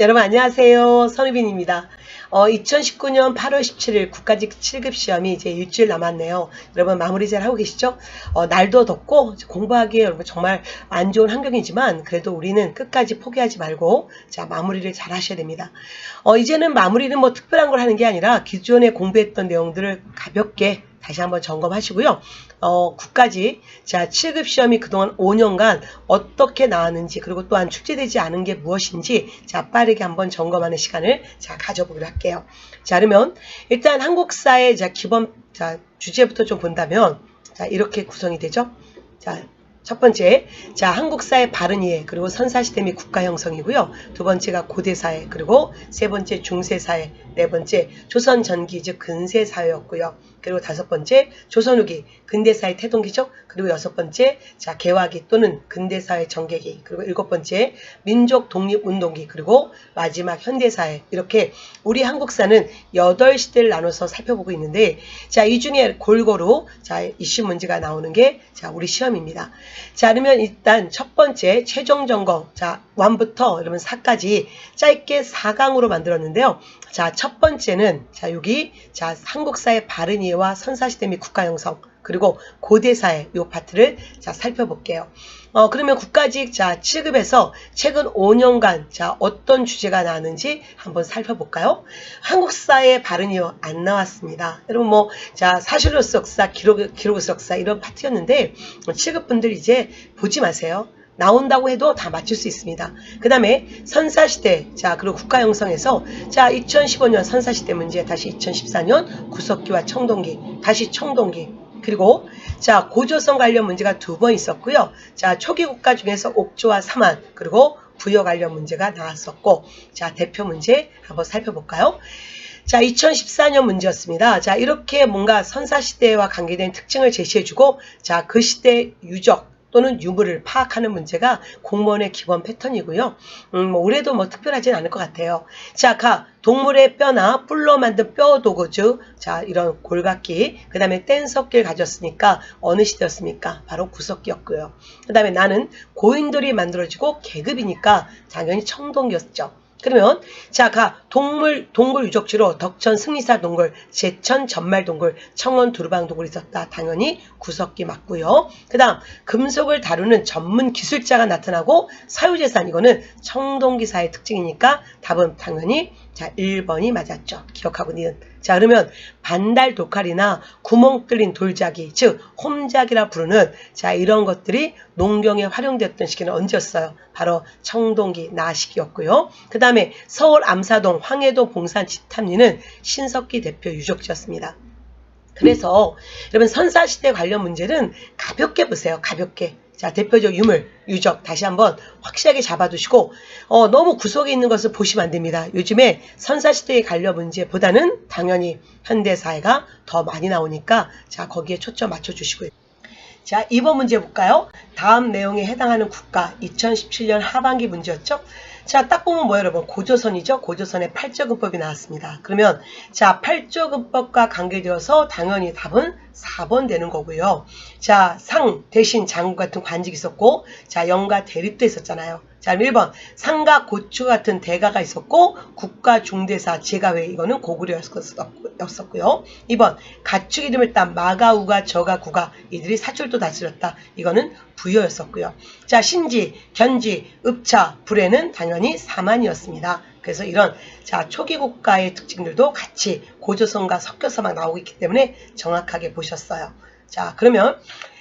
여러분 안녕하세요. 선우빈입니다. 어, 2019년 8월 17일 국가직 7급 시험이 이제 일주일 남았네요. 여러분 마무리 잘 하고 계시죠? 어, 날도 덥고 공부하기에 여러분 정말 안 좋은 환경이지만 그래도 우리는 끝까지 포기하지 말고 자 마무리를 잘 하셔야 됩니다. 어, 이제는 마무리는 뭐 특별한 걸 하는 게 아니라 기존에 공부했던 내용들을 가볍게 다시 한번 점검하시고요. 어, 국까지 자 7급 시험이 그동안 5년간 어떻게 나왔는지 그리고 또한 출제되지 않은 게 무엇인지 자 빠르게 한번 점검하는 시간을 자 가져보기로 할게요. 자 그러면 일단 한국사의 자 기본 자 주제부터 좀 본다면 자 이렇게 구성이 되죠. 자 첫 번째, 자 한국사의 바른 이해 그리고 선사시대 및 국가 형성이고요. 두 번째가 고대사회 그리고 세 번째 중세사회, 네 번째 조선 전기 즉 근세사회였고요. 그리고 다섯 번째 조선 후기 근대사회 태동기죠. 그리고 여섯 번째 자 개화기 또는 근대사회 전개기 그리고 일곱 번째 민족 독립운동기 그리고 마지막 현대사회 이렇게 우리 한국사는 여덟 시대를 나눠서 살펴보고 있는데 자 이 중에 골고루 자 이슈 문제가 나오는 게 자 우리 시험입니다. 자 그러면 일단 첫 번째 최종 점검 자 1부터 여러분 4까지 짧게 4강으로 만들었는데요. 자, 첫 번째는 자, 여기 자, 한국사의 바른 이 해와 선사시대 및 국가 형성 그리고 고대사의 요 파트를 자, 살펴볼게요. 어, 그러면 국가직 자, 7급에서 최근 5년간 자, 어떤 주제가 나왔는지 한번 살펴볼까요? 한국사의 이해 안 나왔습니다. 여러분 뭐 자, 사실로서 역사, 기록 기록으로서 역사 이런 파트였는데 7급 분들 이제 보지 마세요. 나온다고 해도 다 맞출 수 있습니다. 그 다음에 선사시대, 자, 그리고 국가형성에서, 자, 2015년 선사시대 문제, 다시 2014년 구석기와 청동기, 다시 청동기, 그리고, 자, 고조선 관련 문제가 두 번 있었고요. 자, 초기 국가 중에서 옥조와 사만, 그리고 부여 관련 문제가 나왔었고, 자, 대표 문제 한번 살펴볼까요? 자, 2014년 문제였습니다. 자, 이렇게 뭔가 선사시대와 관계된 특징을 제시해주고, 자, 그 시대 유적, 또는 유물을 파악하는 문제가 공무원의 기본 패턴이고요. 음, 뭐 올해도 뭐 특별하진 않을 것 같아요. 자, 가 동물의 뼈나 뿔로 만든 뼈 도구즈, 자 이런 골각기, 그 다음에 뗀석기를 가졌으니까 어느 시대였습니까? 바로 구석기였고요. 그 다음에 나는 고인돌이 만들어지고 계급이니까 당연히 청동기였죠. 그러면 자가 동물 동굴 유적지로 덕천 승리사 동굴, 제천 전말 동굴, 청원 두루방 동굴이 있었다. 당연히 구석기 맞고요. 그다음 금속을 다루는 전문 기술자가 나타나고 사유재산 이거는 청동기사의 특징이니까 답은 당연히 자 1번이 맞았죠. 기억하고 니은. 자 그러면 반달 독칼이나 구멍 뚫린 돌자기 즉 홈작이라 부르는 자 이런 것들이 농경에 활용됐던 시기는 언제였어요? 바로 청동기 나시기였고요. 그 다음에 서울 암사동 황해도 봉산 지탐리는 신석기 대표 유적지였습니다. 그래서 여러분 선사시대 관련 문제는 가볍게 보세요. 가볍게. 자, 대표적 유물, 유적 다시 한번 확실하게 잡아두시고 어, 너무 구석에 있는 것을 보시면 안 됩니다. 요즘에 선사시대의 관련 문제보다는 당연히 현대사회가 더 많이 나오니까 자 거기에 초점 맞춰주시고요. 자, 2번 문제 볼까요? 다음 내용에 해당하는 국가 2017년 하반기 문제였죠? 자, 딱 보면 뭐예요, 여러분? 고조선이죠? 고조선의 8조근법이 나왔습니다. 그러면 자, 8조근법과 관계되어서 당연히 답은 4번 되는 거고요. 자, 상 대신 장구 같은 관직이 있었고 자, 영가 대립도 있었잖아요. 자, 1번 상가 고추 같은 대가가 있었고 국가 중대사 제가회 이거는 고구려였었고요. 2번 가축 이름을 딴 마가우가 저가 구가 이들이 사출도 다스렸다. 이거는 부여였었고요. 자, 신지, 견지, 읍차, 불에는 당연히 사만이었습니다. 그래서 이런 자 초기 국가의 특징들도 같이 고조선과 섞여서 막 나오고 있기 때문에 정확하게 보셨어요. 자 그러면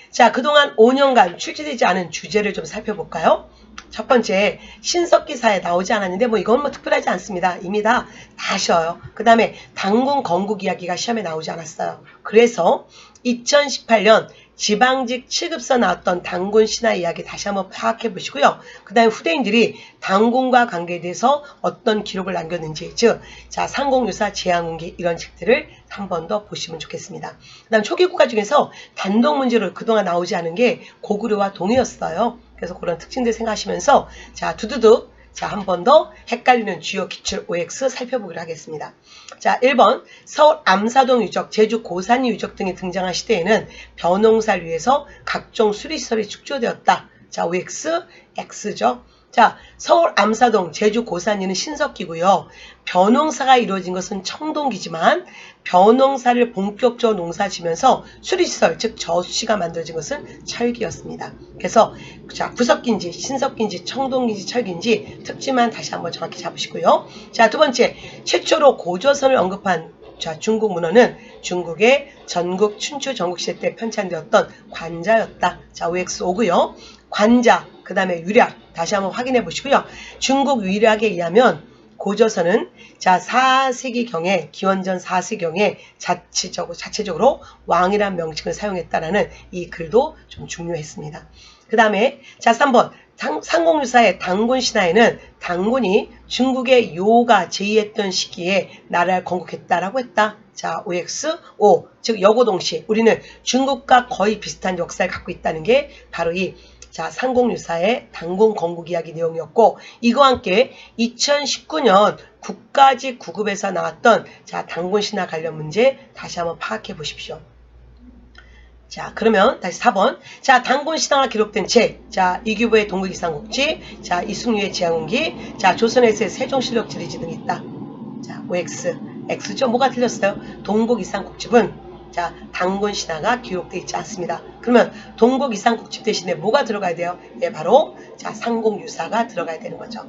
자 그동안 5년간 출제되지 않은 주제를 좀 살펴볼까요? 첫 번째 신석기사에 나오지 않았는데 뭐 이건 뭐 특별하지 않습니다. 이미 다 아셔요. 그 다음에 당군 건국 이야기가 시험에 나오지 않았어요. 그래서 2018년 지방직 7급서 나왔던 당군 신화 이야기 다시 한번 파악해 보시고요. 그 다음에 후대인들이 당군과 관계돼서 어떤 기록을 남겼는지 즉, 자 상공유사, 제왕운기 이런 책들을 한 번 더 보시면 좋겠습니다. 그 다음 초기 국가 중에서 단독 문제로 그동안 나오지 않은 게 고구려와 동해였어요. 그래서 그런 특징들 생각하시면서 자 두두두 자, 한 번 더 헷갈리는 주요 기출 OX 살펴보기로 하겠습니다. 자, 1번 서울 암사동 유적, 제주 고산 유적 등이 등장한 시대에는 벼농사를 위해서 각종 수리시설이 축조되었다. 자, OX, X죠. 자, 서울 암사동 제주 고산리는 신석기고요. 벼농사가 이루어진 것은 청동기지만 벼농사를 본격적으로 농사지면서 수리시설, 즉 저수시가 만들어진 것은 철기였습니다. 그래서 자 구석기인지 신석기인지 청동기인지 철기인지 특징만 다시 한번 정확히 잡으시고요. 자, 두 번째, 최초로 고조선을 언급한 자, 중국 문헌은 중국의 전국 춘추 전국시대 때 편찬되었던 관자였다. 자, OX5고요. 관자, 그 다음에 유략, 다시 한번 확인해 보시고요. 중국 유략에 의하면 고조선은 자 4세기경에 기원전 4세기경에 자체적으로, 자체적으로 왕이란 명칭을 사용했다라는 이 글도 좀 중요했습니다. 그 다음에 자 3번 상공유사의 당군 신화에는 당군이 중국의 요가 제의했던 시기에 나라를 건국했다라고 했다. 자, OX, O, 즉 여고동시. 우리는 중국과 거의 비슷한 역사를 갖고 있다는 게 바로 이 자, 상공유사의 당군 건국 이야기 내용이었고 이거와 함께 2019년 국가직 구급에서 나왔던 자, 당군 신화 관련 문제 다시 한번 파악해 보십시오. 자, 그러면 다시 4번. 자, 당군 신화가 기록된 책. 자, 이규보의 동국이상국지. 자, 이승유의 지향운기. 자, 조선에서의 세종실록 지리지 등이 있다. 자, OX. X죠? 뭐가 틀렸어요? 동국이상국집은 자, 당군 신화가 기록되어 있지 않습니다. 그러면 동국 이상국집 대신에 뭐가 들어가야 돼요? 예, 바로 자, 상공유사가 들어가야 되는 거죠.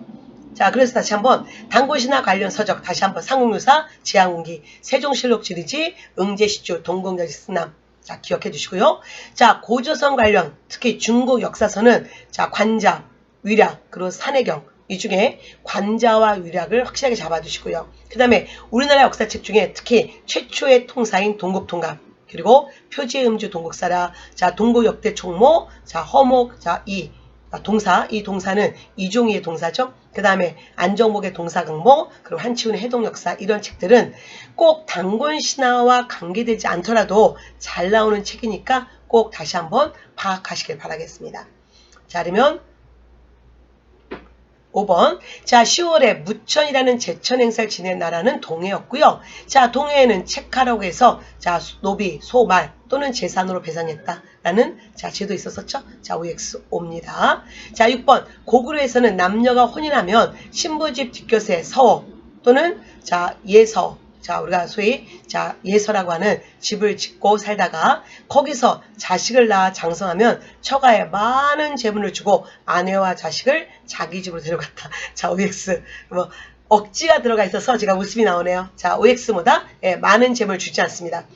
자, 그래서 다시 한번 당군 신화 관련 서적 다시 한번 상공유사, 지향운기, 세종실록 지리지, 응제시주, 동국여지 쓰남 자, 기억해 주시고요. 자, 고조선 관련 특히 중국 역사서는 자, 관자, 위략, 그리고 산해경 이 중에 관자와 위략을 확실하게 잡아두시고요. 그 다음에 우리나라 역사책 중에 특히 최초의 통사인 동국통감 그리고 표지음주 동국사라 자 동국 역대 총모 자 허목 자이 동사 이 동사는 이종희의 동사죠. 그 다음에 안정복의 동사강모 그리고 한치훈의 해동역사 이런 책들은 꼭 단군 신화와 관계되지 않더라도 잘 나오는 책이니까 꼭 다시 한번 파악하시길 바라겠습니다. 자 그러면 5번 자 10월에 무천이라는 제천 행사를 지낸 나라는 동해였고요. 자 동해에는 체카라고 해서 자 노비, 소말 또는 재산으로 배상했다. 라는 자 제도 있었었죠. 자 OX 옵니다. 자 6번 고구려에서는 남녀가 혼인하면 신부집 뒷곁에 서어 또는 자 예서 자, 우리가 소위 자, 예서라고 하는 집을 짓고 살다가 거기서 자식을 낳아 장성하면 처가에 많은 재물을 주고 아내와 자식을 자기 집으로 데려갔다. 자, OX. 뭐 억지가 들어가 있어서 제가 웃음이 나오네요. 자, OX보다 예, 많은 재물을 주지 않습니다.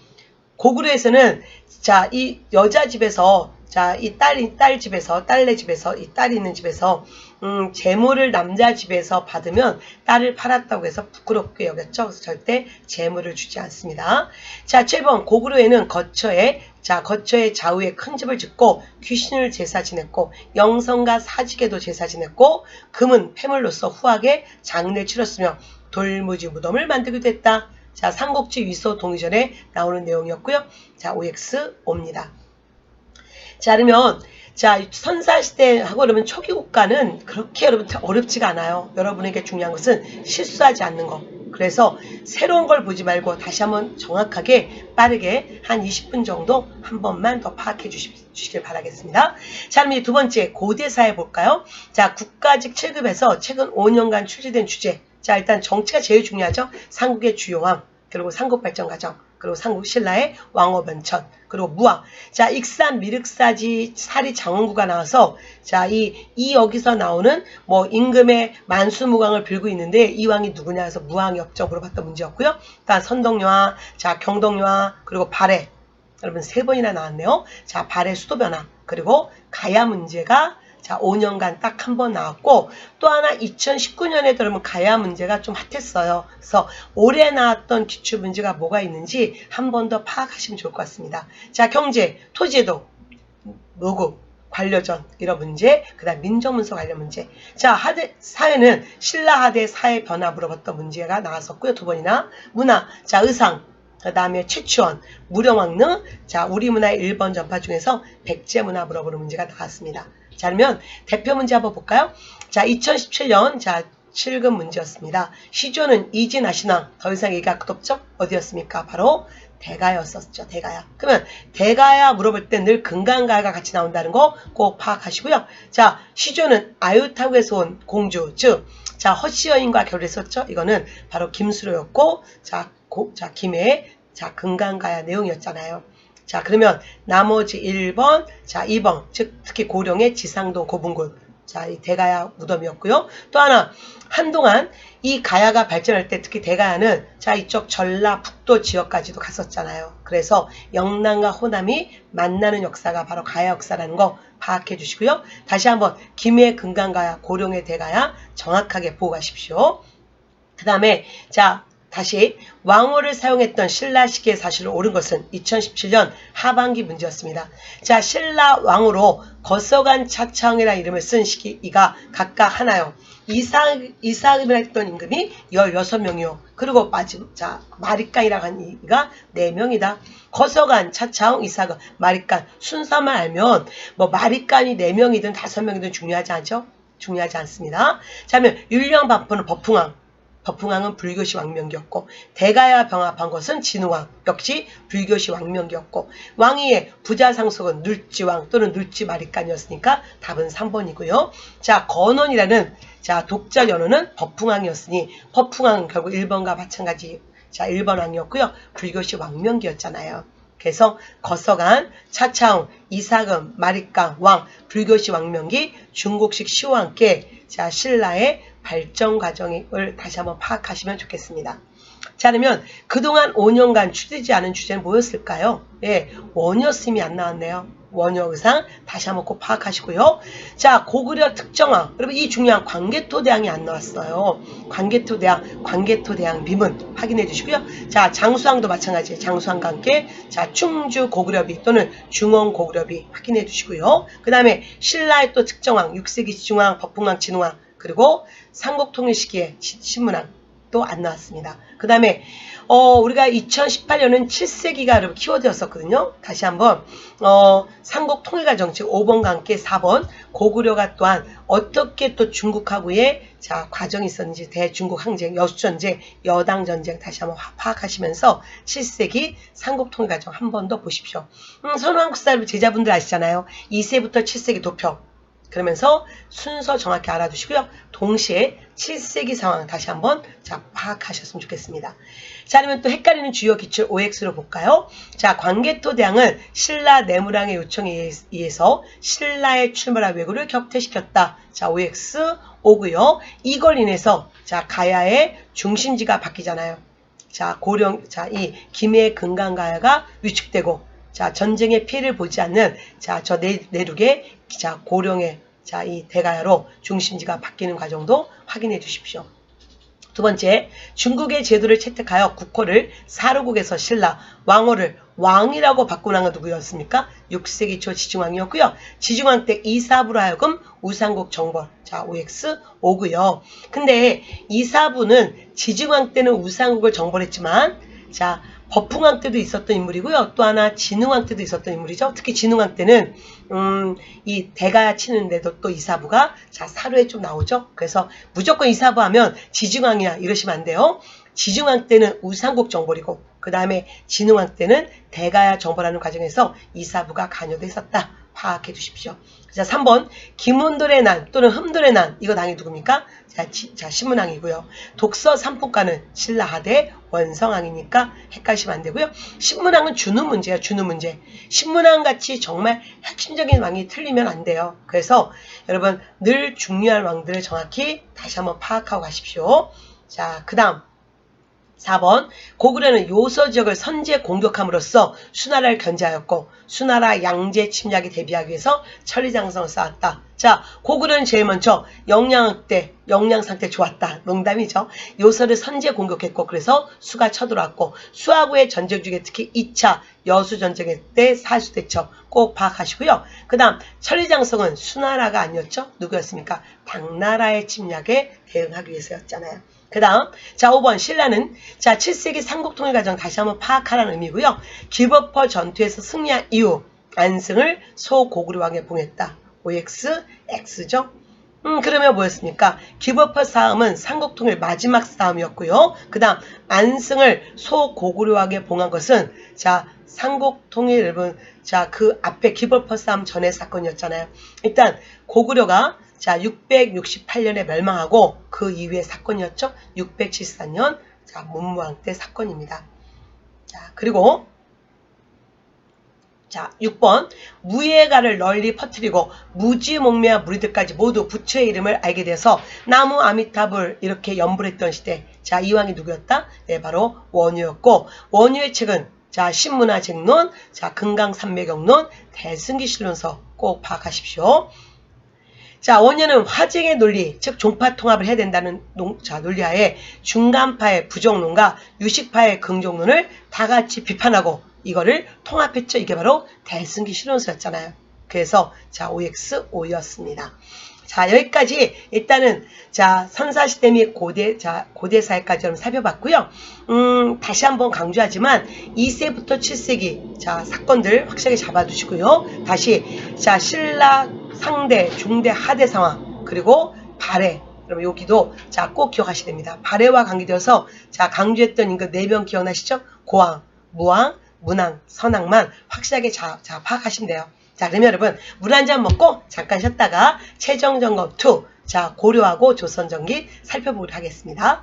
고구려에서는 자, 이 여자 집에서 자, 이 딸, 딸 집에서, 딸네 집에서, 이 딸이 있는 집에서 음, 재물을 남자 집에서 받으면 딸을 팔았다고 해서 부끄럽게 여겼죠. 그래서 절대 재물을 주지 않습니다. 자, 7번 고구려에는 거처에 자, 거처의 좌우에 큰 집을 짓고 귀신을 제사 지냈고 영성과 사직에도 제사 지냈고 금은 폐물로서 후하게 장례를 치렀으며 돌무지 무덤을 만들기도 했다. 자, 삼국지 위서 동의전에 나오는 내용이었고요. 자, OX 옵니다. 자, 그러면 자, 선사시대하고 그러면 초기 국가는 그렇게 여러분 어렵지가 않아요. 여러분에게 중요한 것은 실수하지 않는 거. 그래서 새로운 걸 보지 말고 다시 한번 정확하게 빠르게 한 20분 정도 한 번만 더 파악해 주시길 바라겠습니다. 자, 그럼 두 번째 고대사에 볼까요? 자, 국가직 7급에서 최근 5년간 출시된 주제. 자, 일단 정치가 제일 중요하죠. 삼국의 주요왕, 그리고 삼국 발전 과정. 그리고 삼국 신라의 왕호변천 그리고 무왕 자 익산 미륵사지 사리 장원구가 나와서 자이 이 여기서 나오는 뭐 임금의 만수무강을 빌고 있는데 이 왕이 누구냐 해서 무왕 역적 물어봤던 문제였고요. 다음 선동여왕 자 경동여왕 그리고 발해 여러분 세 번이나 나왔네요. 자 발해 수도 변화 그리고 가야 문제가 자, 5년간 딱 한 번 나왔고 또 하나 2019년에 들어오면 가야 문제가 좀 핫했어요. 그래서 올해 나왔던 기출 문제가 뭐가 있는지 한 번 더 파악하시면 좋을 것 같습니다. 자, 경제, 토지도, 노국, 관료전 이런 문제, 그 다음 민정문서 관련 문제. 자, 하대, 사회는 신라 하대 사회 변화 물어봤던 문제가 나왔었고요. 두 번이나 문화, 자, 의상, 그 다음에 최추원, 무령왕릉, 자, 우리 문화의 1번 전파 중에서 백제 문화 물어보는 문제가 나왔습니다. 자, 그러면 대표 문제 한번 볼까요? 자, 2017년 자 7급 문제였습니다. 시조는 이진아신왕 더 이상 얘기가 끝없죠? 어디였습니까? 바로 대가였었죠. 대가야. 그러면 대가야 물어볼 때 늘 금강가야가 같이 나온다는 거 꼭 파악하시고요. 자, 시조는 아유타국에서 온 공주, 즉, 자, 허씨 여인과 결혼했었죠. 이거는 바로 김수로였고, 자, 고, 자, 김의 자, 금강가야 내용이었잖아요. 자, 그러면 나머지 1번, 자, 2번, 즉, 특히 고령의 지상도 고분군. 자, 이 대가야 무덤이었고요. 또 하나, 한동안 이 가야가 발전할 때 특히 대가야는 자, 이쪽 전라북도 지역까지도 갔었잖아요. 그래서 영남과 호남이 만나는 역사가 바로 가야 역사라는 거 파악해 주시고요. 다시 한번 김해 금강가야, 고령의 대가야 정확하게 보고 가십시오. 그 다음에 자 다시 왕호를 사용했던 신라 시기의 사실을 옳은 것은 2017년 하반기 문제였습니다. 자 신라 왕으로 거서간 차창이라는 이름을 쓴 시기가 각각 하나요. 이사, 이사금이라 했던 임금이 16명이요. 그리고 마지막, 자, 마리간이라고 이가 4명이다. 거서간, 차차웅, 이사금, 마리간. 순서만 알면, 뭐, 마리간이 4명이든 5명이든 중요하지 않죠? 중요하지 않습니다. 자, 그러면 율령 반포는 법풍왕. 법풍왕은 불교시 왕명기였고 대가야 병합한 것은 진우왕 역시 불교시 왕명기였고 왕위의 부자 상속은 눌지왕 또는 눌지마리간이었으니까 답은 3번이고요. 자 건원이라는 자 독자 연호는 법풍왕이었으니 법풍왕은 결국 1번과 마찬가지 자 1번 왕이었고요. 불교시 왕명기였잖아요. 그래서 거서간, 차차웅, 이사금, 마리강, 왕, 불교시 왕명기, 중국식 시호와 함께 자 신라의 발전 과정을 다시 한번 파악하시면 좋겠습니다. 자 그러면 그동안 5년간 추지지 않은 주제는 뭐였을까요? 예, 원효심이 안 나왔네요. 원효 의상 다시 한번 꼭 파악하시고요. 자 고구려 특정왕 여러분 이 중요한 광개토대왕이 안 나왔어요. 광개토대왕 광개토대왕 비문 확인해 주시고요. 자 장수왕도 마찬가지예요. 장수왕과 함께 자 충주 고구려비 또는 중원 고구려비 확인해 주시고요. 그 다음에 신라의 또 특정왕 6세기 지중왕 법풍왕 진흥왕 그리고 삼국통일 시기에 신문왕 또안 나왔습니다. 그 다음에 어, 우리가 2018년은 7세기가 여러분 키워드였었거든요. 다시 한번 어, 삼국 통일과 정치 5번과 함께 4번 고구려가 또한 어떻게 또 중국하고의 자 과정이 있었는지 대중국 항쟁, 여수전쟁, 여당전쟁 다시 한번 파악하시면서 7세기 삼국 통일 과정 한 번 더 보십시오. 음, 선호한국사 제자분들 아시잖아요. 2세부터 7세기 도표 그러면서 순서 정확히 알아두시고요. 동시에 7세기 상황 다시 한번 자 파악하셨으면 좋겠습니다. 자 그러면 또 헷갈리는 주요 기출 OX로 볼까요? 자 광개토대왕은 신라 내무랑의 요청에 의해서 신라의 출몰한 왜구를 격퇴시켰다. 자 OX 오고요. 이걸 인해서 자 가야의 중심지가 바뀌잖아요. 자 고령 자이 김해 금강가야가 위축되고 자, 전쟁의 피해를 보지 않는 자, 저 내륙의 자, 고령의 자, 이 대가야로 중심지가 바뀌는 과정도 확인해 주십시오. 두 번째, 중국의 제도를 채택하여 국호를 사루국에서 신라, 왕호를 왕이라고 바꾸는 건 누구였습니까? 6세기 초 지중왕이었고요. 지중왕 때 이사부로 하여금 우상국 정벌, 자 OX 오고요. 근데 이사부는 지중왕 때는 우상국을 정벌했지만 자 법풍왕 때도 있었던 인물이고요. 또 하나 진흥왕 때도 있었던 인물이죠. 특히 진흥왕 때는 음, 이 대가 치는데도 또 이사부가 자 사료에 좀 나오죠. 그래서 무조건 이사부 하면 지중왕이야 이러시면 안 돼요. 지중왕 때는 우상국 정벌이고 그 다음에 진흥왕 때는 대가야 정벌하는 과정에서 이사부가 관여됐었다. 파악해 두십시오. 자, 3번 김훈돌의 난 또는 흠돌의 난 이거 당이 누굽니까? 자, 지, 자 신문왕이고요. 독서 삼풍가는 신라하대 원성왕이니까 헷갈리시면 안 되고요. 신문왕은 준우 문제예요. 준우 문제. 신문왕 같이 정말 핵심적인 왕이 틀리면 안 돼요. 그래서 여러분 늘 중요한 왕들을 정확히 다시 한번 파악하고 가십시오. 자, 그 다음 4번 고구려는 요서 지역을 선제 공격함으로써 수나라를 견제하였고 수나라 양제 침략에 대비하기 위해서 천리장성을 쌓았다. 자 고구려는 제일 먼저 영양때 영양 상태 좋았다. 농담이죠. 요서를 선제 공격했고 그래서 수가 쳐들어왔고 수하고의 전쟁 중에 특히 2차 여수 전쟁 때 사수대처 꼭 파악하시고요. 그 다음 천리장성은 수나라가 아니었죠. 누구였습니까? 당나라의 침략에 대응하기 위해서였잖아요. 그 다음 자 5번 신라는 자 7세기 삼국통일 과정 다시 한번 파악하라는 의미고요. 기버퍼 전투에서 승리한 이후 안승을 소고구려 왕에 봉했다. OX, X죠. 음, 그러면 뭐였습니까? 기버퍼 싸움은 삼국통일 마지막 싸움이었고요. 그 다음, 안승을 소고구려하게 봉한 것은, 자, 삼국통일 여러분, 자, 그 앞에 기버퍼 싸움 전의 사건이었잖아요. 일단, 고구려가, 자, 668년에 멸망하고, 그 이후의 사건이었죠. 674년, 자, 문무왕 때 사건입니다. 자, 그리고, 자, 6번. 무예가를 널리 퍼뜨리고 무지몽매한 무리들까지 모두 부처의 이름을 알게 돼서 나무 아미타불 이렇게 연불했던 시대. 자, 이왕이 누구였다? 네, 바로 원유였고 원유의 책은 자, 신문화 쟁론, 자, 금강산매경론, 대승기실론서 꼭 파악하십시오. 자, 원유는 화쟁의 논리, 즉 종파 통합을 해야 된다는 논, 자, 논리하에 중간파의 부정론과 유식파의 긍정론을 다 같이 비판하고 이거를 통합했죠. 이게 바로 대승기 실론서였잖아요. 그래서 자 OX, O였습니다. 자 여기까지 일단은 자 선사시대 및 고대 자 고대 사회까지 좀 살펴봤고요. 음 다시 한번 강조하지만 2세부터 7세기 자 사건들 확실하게 잡아 두시고요. 다시 자 신라 상대 중대 하대 상황 그리고 발해 그럼 여기도 자 꼭 기억하셔야 됩니다. 발해와 관계되어서 자 강조했던 이거 네명 기억나시죠? 고왕, 무왕, 문항, 선항만 확실하게 자, 자 파악하시면 돼요. 자, 그러면 여러분 물 한 잔 먹고 잠깐 쉬었다가 최종 점검 2, 자 고려하고 조선전기 살펴보도록 하겠습니다.